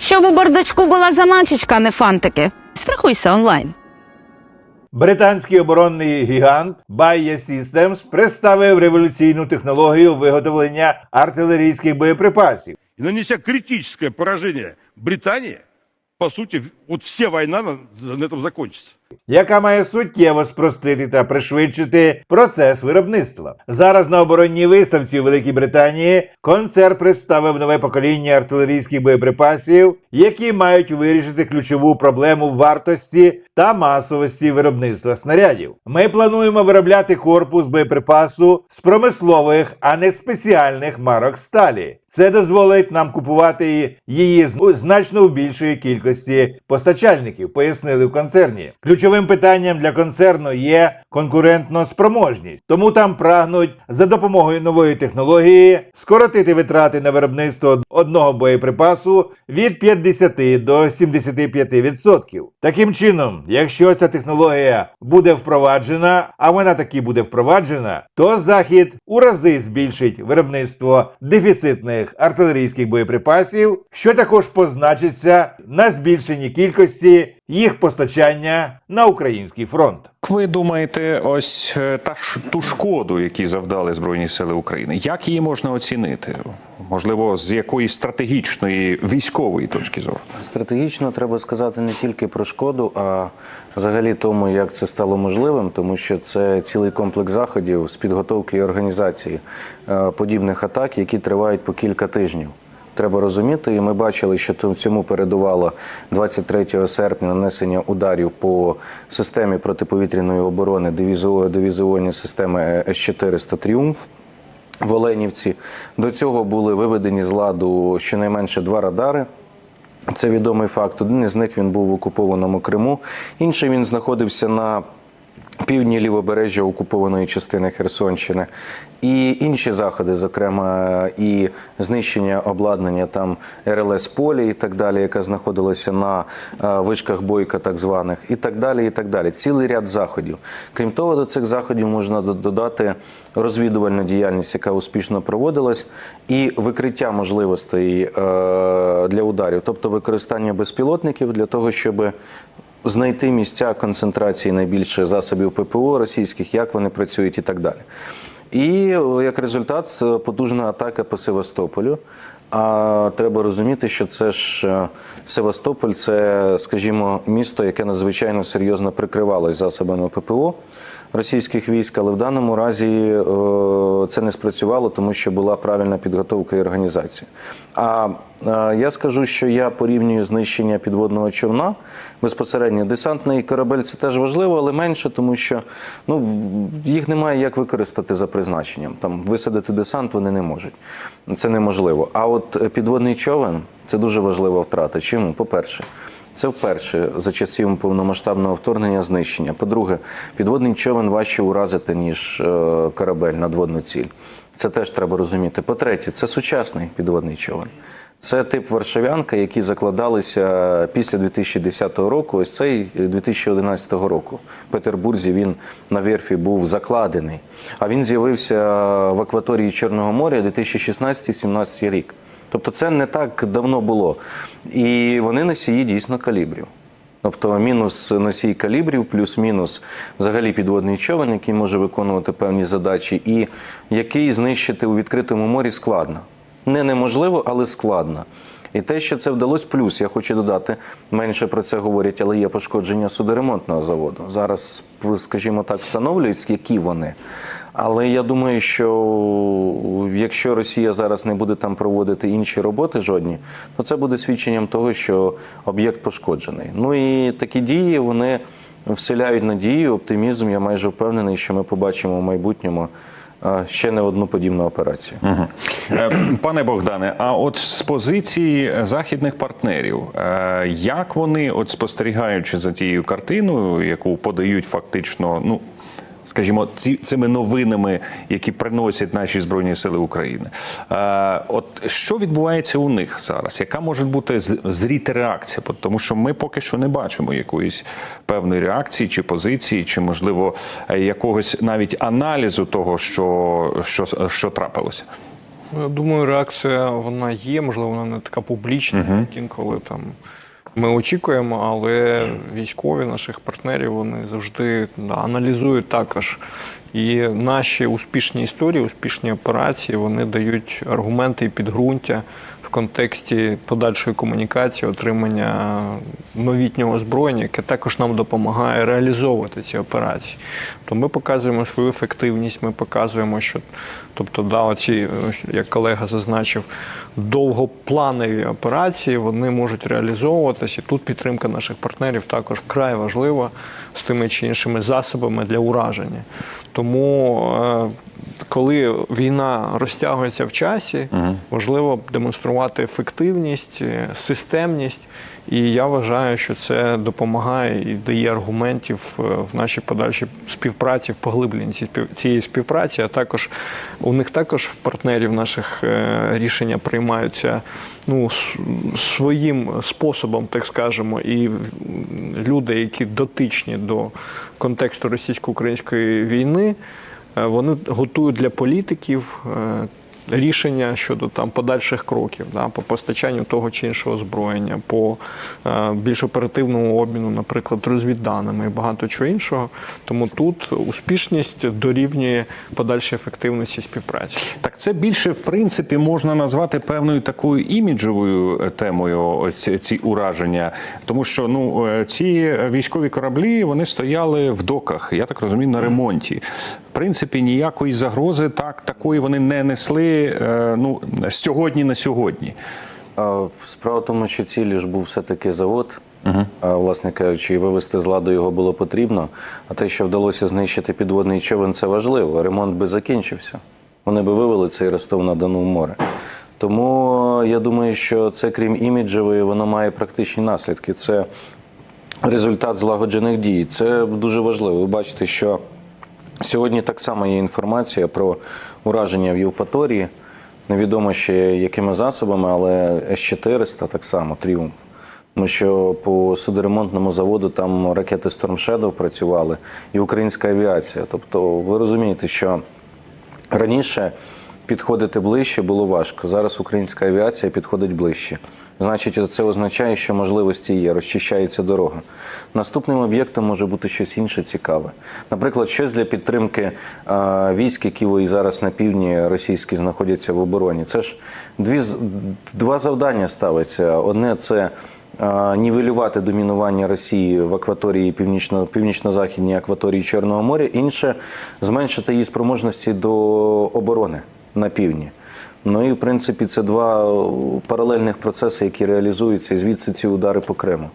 Щоб у бардачку була заначечка, а не фантики. Страхуйся онлайн. Британський оборонний гігант Bayer Systems представив революційну технологію виготовлення артилерійських боєприпасів. І нанеся критичне пораження Британії, по суті, от вся війна на, на этом закончится. Яка має суттєво спростити та пришвидшити процес виробництва. Зараз на оборонній виставці у Великій Британії концерн представив нове покоління артилерійських боєприпасів, які мають вирішити ключову проблему вартості та масовості виробництва снарядів. Ми плануємо виробляти корпус боєприпасу з промислових, а не спеціальних марок сталі. Це дозволить нам купувати її значно в більшої кількості постачальників, пояснили в концерні. Ключовим питанням для концерну є конкурентно спроможність, тому там прагнуть за допомогою нової технології скоротити витрати на виробництво одного боєприпасу від 50 до 75%. Таким чином, якщо ця технологія буде впроваджена, а вона таки буде впроваджена, то захід у рази збільшить виробництво дефіцитних артилерійських боєприпасів, що також позначиться на збільшенні кількості їх постачання на український фронт. Ви думаєте, ось е, та ж ту шкоду, які завдали Збройні Сили України, як її можна оцінити? Можливо, з якоїсь стратегічної військової точки зору? Стратегічно треба сказати не тільки про шкоду, а взагалі тому, як це стало можливим, тому що це цілий комплекс заходів з підготовки і організації е, подібних атак, які тривають по кілька тижнів. Треба розуміти, і ми бачили, що цьому передувало 23 серпня нанесення ударів по системі протиповітряної оборони дивізіо- дивізіонні системи С-400 Тріумф в Оленівці. До цього були виведені з ладу щонайменше два радари. Це відомий факт. Один із них він був в окупованому Криму, інший він знаходився на півдні лівобережжя окупованої частини Херсонщини. І інші заходи, зокрема, і знищення обладнання там РЛС полі і так далі, яка знаходилася на е, вишках бойка, так званих, і так далі. і так далі. Цілий ряд заходів. Крім того, до цих заходів можна додати розвідувальну діяльність, яка успішно проводилась, і викриття можливостей е, для ударів, тобто використання безпілотників для того, щоб знайти місця концентрації найбільше засобів ППО російських, як вони працюють і так далі. І як результат потужна атака по Севастополю. А треба розуміти, що це ж е, Севастополь, це, скажімо, місто, яке надзвичайно серйозно прикривалось засобами ППО російських військ, але в даному разі е, це не спрацювало, тому що була правильна підготовка і організація. А е, я скажу, що я порівнюю знищення підводного човна безпосередньо. Десантний корабель це теж важливо, але менше, тому що ну, їх немає як використати за призначенням. Там висадити десант вони не можуть. Це неможливо. А от е, підводний човен це дуже важлива втрата. Чому? По-перше, це вперше за часів повномасштабного вторгнення знищення. По-друге, підводний човен важче уразити, ніж е, корабель надводну ціль. Це теж треба розуміти. По-третє, це сучасний підводний човен. Це тип Варшавянка, які закладалися після 2010 року. Ось цей 2011 року. В Петербурзі він на верфі був закладений. А він з'явився в акваторії Чорного моря 2016-17 рік. Тобто це не так давно було. І вони носії дійсно калібрів. Тобто мінус носій калібрів, плюс-мінус взагалі підводний човен, який може виконувати певні задачі, і який знищити у відкритому морі складно. Не неможливо, але складно. І те, що це вдалося, плюс я хочу додати, менше про це говорять, але є пошкодження судоремонтного заводу. Зараз, скажімо так, встановлюють, які вони. Але я думаю, що якщо Росія зараз не буде там проводити інші роботи жодні, то це буде свідченням того, що об'єкт пошкоджений. Ну і такі дії вони вселяють надію, оптимізм. Я майже впевнений, що ми побачимо в майбутньому ще не одну подібну операцію. Е, Пане Богдане, а от з позиції західних партнерів, е, як вони, от спостерігаючи за тією картиною, яку подають фактично, ну скажімо, ці, цими новинами, які приносять наші збройні сили України, е, от що відбувається у них зараз? Яка може бути зріти реакція? Тому що ми поки що не бачимо якоїсь певної реакції чи позиції, чи можливо якогось навіть аналізу того, що, що, що трапилося. Ну, я думаю, реакція вона є, можливо, вона не така публічна, як інколи там. Ми очікуємо, але військові наших партнерів вони завжди да, аналізують також. І наші успішні історії, успішні операції, вони дають аргументи і підґрунтя в контексті подальшої комунікації, отримання новітнього озброєння, яке також нам допомагає реалізовувати ці операції. То ми показуємо свою ефективність, ми показуємо, що тобто, да, оці, як колега зазначив, довгопланові операції вони можуть реалізовуватися. І тут підтримка наших партнерів також вкрай важлива з тими чи іншими засобами для ураження. Тому, е, коли війна розтягується в часі, важливо демонструвати ефективність, е, системність. І я вважаю, що це допомагає і дає аргументів е, в нашій подальшій співпраці, в поглибленні ці- цієї співпраці. А також у них також в партнерів наших е, рішення приймаються ну, своїм способом, так скажемо, і люди, які дотичні до контексту російсько-української війни, вони готують для політиків. е, Рішення щодо там подальших кроків, да, по постачанню того чи іншого озброєння, по е, більш оперативному обміну, наприклад, розвідданими і багато чого іншого. Тому тут успішність дорівнює подальшій ефективності співпраці. Так це більше в принципі можна назвати певною такою іміджовою е, темою. Ось ці ураження, тому що ну е, ці військові кораблі вони стояли в доках. Я так розумію, на ремонті. В принципі, ніякої загрози так такої вони не несли. е, Ну з сьогодні на сьогодні. Справа в тому, що цілі ж був все-таки завод. А, власне кажучи, вивести з ладу його було потрібно. А те, що вдалося знищити підводний човен, це важливо. Ремонт би закінчився. Вони би вивели цей Ростов на Дону в море. Тому я думаю, що це, крім іміджевої, воно має практичні наслідки. Це результат злагоджених дій. Це дуже важливо. Ви бачите, що сьогодні так само є інформація про ураження в Євпаторії. Невідомо ще якими засобами, але С-400 так само тріумф. Тому що по судоремонтному заводу там ракети Storm Shadow працювали і українська авіація. Тобто ви розумієте, що раніше підходити ближче було важко. Зараз українська авіація підходить ближче. Значить, це означає, що можливості є, розчищається дорога. Наступним об'єктом може бути щось інше цікаве. Наприклад, щось для підтримки е, військ, які ви зараз на півдні російські знаходяться в обороні. Це ж дві, два завдання ставиться. Одне це е, нівелювати домінування Росії в акваторії північно, північно-західній акваторії Чорного моря, інше зменшити її спроможності до оборони на півдні. Ну і в принципі це два е, паралельних процеси, які реалізуються, і звідси ці удари по Криму.